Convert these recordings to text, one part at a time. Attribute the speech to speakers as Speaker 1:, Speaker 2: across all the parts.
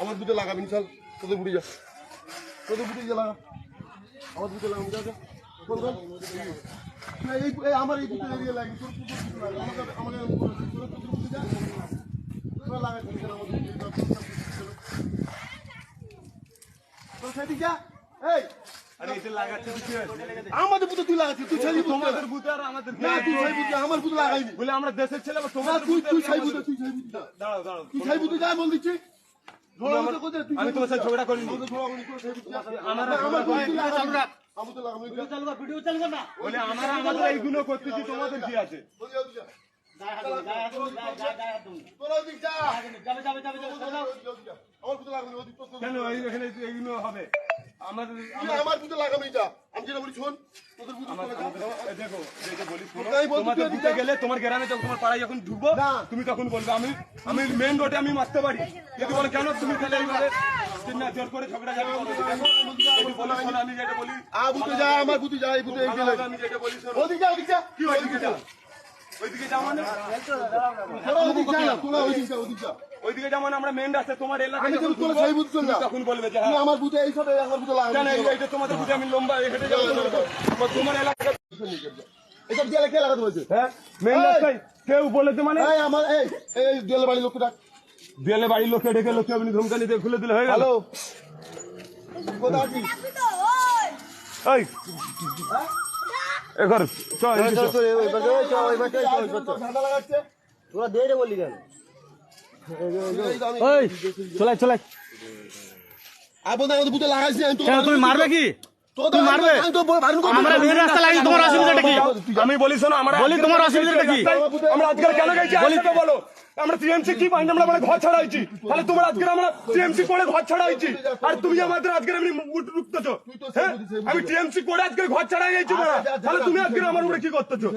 Speaker 1: আমার বুতে লাগাবি চল, তোদের বুড়ি যা। তোদের বুড়ি যা লাগা। আমার বুতে লাগাবি, যা আমার এই বুতে এরিয়া লাগি তোর আছে আমার বুতে তোর সেদিক যা। এই আমাদের বুতে তুই লাগাচ্ছিস তুই ছাই
Speaker 2: তোমাদের বুথে আর আমাদের
Speaker 1: না তুই ছাই বুতে আমার বুতে লাগাইনি
Speaker 2: বলে আমরা দেশের ছেলে বা
Speaker 1: না তুই তুই ছাই
Speaker 2: আমাদের-
Speaker 1: তুই ছাই বুতে
Speaker 2: দাঁড়াও দাঁড়াও
Speaker 1: তুই ছাই বুতে যা বল দিচ্ছি
Speaker 2: আমি তোমার সাথে ঝগড়া করিনি
Speaker 1: আমাদের ঝগড়া করিনি, তোর ছাই বুতে যা।
Speaker 2: আমার
Speaker 1: আমার বুতে তুই
Speaker 2: ঝগড়া
Speaker 1: লাগাবি। আমার বুতে লাগাবি যা।
Speaker 2: বলে আমরা আমাদের এইগুলো করতেছি তোমাদের কি আছে।
Speaker 1: আমার লাগাবি,
Speaker 2: কেন এইগুলো হবে
Speaker 1: আমার। আমি যেটা বলি শোন, তোদের
Speaker 2: দেখো বলি
Speaker 1: এদিকে।
Speaker 2: গেলে তোমার গ্রামে যখন তোমার পাড়ায় যখন ঢুকবো
Speaker 1: না।
Speaker 2: তুমি তখন বলবে আমি আমি মেন রোডে আমি মারতে পারি যদি বলে কেন তুমি এইভাবে শোনো, আমি যেটা বলি
Speaker 1: আ বুতে যা, আমার বুতে যা,
Speaker 2: আমি যেটা বলি।
Speaker 1: ওদিক ওদিক।
Speaker 2: ওইদিকে যাও ওইদিকে যাও মানে
Speaker 1: তোরা যা তোরা ওদিক যা, ওদিক যা।
Speaker 2: ওইদিকে যেমন আমরা মেন রাস্তা তোমার এলাকায়
Speaker 1: আমি
Speaker 2: ঢুকবো,
Speaker 1: সেই বুঝতে না।
Speaker 2: তখন বলবে যে হ্যাঁ
Speaker 1: আমার বুতে এই সাথে আমার বুতে লাগাবি।
Speaker 2: কেন এইটা তোমাদের বুঝে আমি লম্বা হেঁটে যাব তোমার- তোমার
Speaker 1: এসব দেয়ালে কে লাগাতে বলছে?
Speaker 2: হ্যাঁ মেন রাস্তায় কেউ বলেছে মানে
Speaker 1: এই আমার এই এই দেয়ালে বাড়ির লোকটা ডাক।
Speaker 2: বাড়ির লোককে ডেকে লোককে আপনি ধমকানি দিয়ে খুলে দিলে হয়ে গেল
Speaker 1: হ্যালো কোথায় আছিস
Speaker 2: এই এ চল এদিকে চল।
Speaker 1: ঠান্ডা লাগাচ্ছে
Speaker 3: তোরা দিয়ে রে বললি কেন ওই চলাই চলাই।
Speaker 1: আপনি আমাদের বুতে লাগাইছি আমি তো
Speaker 3: তুমি মারবে কি?
Speaker 1: আমি
Speaker 2: বলি শোনো আমরা
Speaker 3: বলি তোমার অসুবিধাটা কি?
Speaker 2: আমরা আজকাল কেন গেছি বলি তো বলো। আমরা টিএমসি কি পাইনি আমরা মানে ঘর ছাড়া হয়েছি। তাহলে তোমার আজকে আমরা টিএমসি করে ঘর ছাড়া হয়েছি। আর তুমি আমাদের আজকে এমনি রুখতেছো হ্যাঁ? আমি টিএমসি করে আজকে ঘর ছাড়া গেছি বড়া তাহলে তুমি আজকে আমার উপরে কি করতেছো?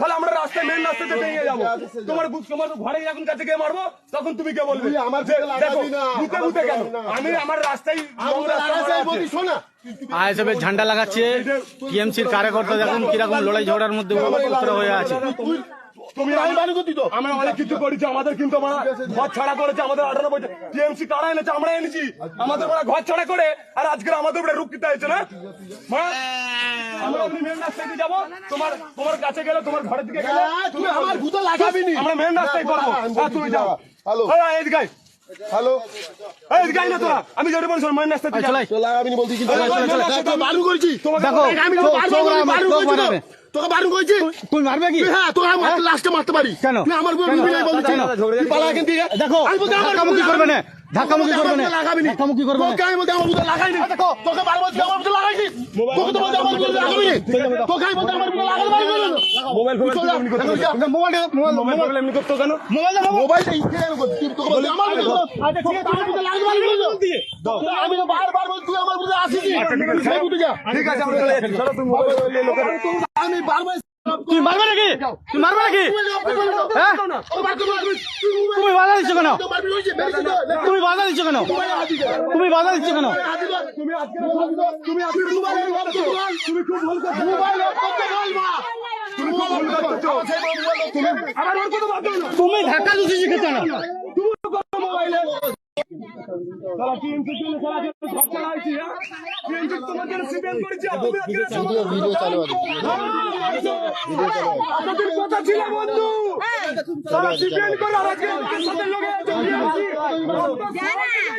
Speaker 2: তাহলে আমরা রাস্তায় মেন রাস্তাতে ভেঙে যাব। তোমার তোমার ঘরে যখন কাছে গিয়ে মারবো তখন তুমি কে বলবে?
Speaker 1: আমার
Speaker 2: দেখো,
Speaker 1: না,
Speaker 2: বুথে কেন। আমি আমার রাস্তায়
Speaker 1: শোনা।
Speaker 3: আইএসএফ ঝান্ডা লাগাচ্ছে। টিএমসির কার্যকর্তা দেখুন কীরকম লড়াই ঝগড়ার মধ্যে হয়ে আছে।
Speaker 2: তুমি
Speaker 1: আমি বারণ করতি
Speaker 2: আমরা অনেক কিছু করেছি আমাদের কিন্তু আমরা ঘর ছাড়া করেছে আমাদের আঠারো বছর টিএমসি কারা এনেছে আমরা এনেছি আমাদের ওরা ঘর ছাড়া করে আর আজকে আমাদের উপরে রুখ হয়েছে না আমরা মেন রাস্তায় দিয়ে তোমার তোমার কাছে গেলে তোমার ঘরের দিকে গেলে
Speaker 1: না, আমার বুতে লাগাবি নি।
Speaker 2: আমরা মেন রাস্তায় করব হ্যাঁ, তুমি যাও
Speaker 1: হ্যালো
Speaker 2: এই, এই দিকে
Speaker 1: হ্যালো
Speaker 2: এই দিকে না তোরা আমি যেটা বলছি মেন রাস্তায়
Speaker 3: চলাই
Speaker 1: করেছি আমি করেছি, তো। তোকে বারণ করেছি?
Speaker 3: তুমি মারবে কি?
Speaker 1: হ্যাঁ তোকে আমি লাস্টে মারতে পারি।
Speaker 3: কেন?
Speaker 1: তুই আমার
Speaker 3: কেন?
Speaker 1: মিলাই বলছিস
Speaker 3: কেন?
Speaker 1: তুই পালা এখান থেকে।
Speaker 3: দেখো
Speaker 1: আমি বলছি আমার বুকে
Speaker 3: করবে না। ধাক্কামুখি করবে না।
Speaker 1: আমার বুকে লাগাবি নি।
Speaker 3: ধাক্কামুখি করবে না।
Speaker 1: তোকে আমি বলছি আমার বুকে লাগাইনি। তোকে বারবার বলছি আমার বুকে লাগাইনি তোকে তো বলছি আমার বুকে লাগাবি নি। তোকে আমি বলছি আমার বুকে লাগাতে পারবি না।
Speaker 2: মোবাইল
Speaker 1: এখন
Speaker 3: মোবাইল মোবাইল
Speaker 2: মোবাইল এমনি করতো কেন
Speaker 3: মোবাইল
Speaker 1: মোবাইলটা ইসকে কেন তোকে বলছি আমার বুকে লাগাতে- তোকে তো আমার বুকে লাগাতে পারবি না। আমি তো বারবার বলছি তুই আমার বুকে আসিস। নি। তুই সেই
Speaker 2: ঠিক আছে আমরা চলে যাচ্ছি। চলো তুমি মোবাইল নিয়ে লোকের
Speaker 1: আমি বারবার
Speaker 3: তুমি মারবে নাকি? তুমি মারবে নাকি? হ্যাঁ? তুমি বাধা দিচ্ছ কেন। তুমি বাধা দিচ্ছ কেন। তুমি বাধা দিচ্ছ কেন?
Speaker 2: তুমি
Speaker 1: তুমি।
Speaker 2: তুমি। তুমি
Speaker 3: ধাক্কা দিচ্ছি শিখেছো না
Speaker 2: তুমি তো করো মোবাইলে সালা টিএমসি চলে সালা যে ঘর চালা আইছি হ্যাঁ টিএমসি তোমার জন্য সিপিএম করেছি ভিডিও চালু কথা ছিল বন্ধু করে আজকে সাথে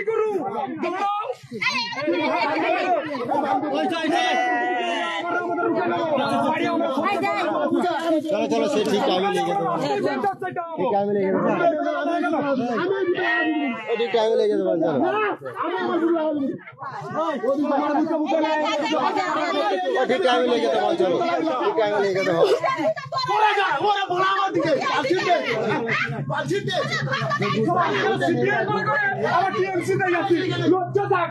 Speaker 2: করু দাঁড়াও
Speaker 3: চলো চলো সে ঠিক টাইমে লেগে দেবো ঠিক টাইমে লেগে দেবো ঠিক টাইমে লেগে দেবো চলো ঠিক টাইমে নিয়ে যেতে বলছো ঠিক টাইমে লেগে দেবো
Speaker 1: ওরে যা, ওরে বলা আমার দিকে। পালছিস দে। পালছিস দে।
Speaker 2: সিপিএম করে করে আমার টিএমসি তে যাচ্ছি লজ্জা থাক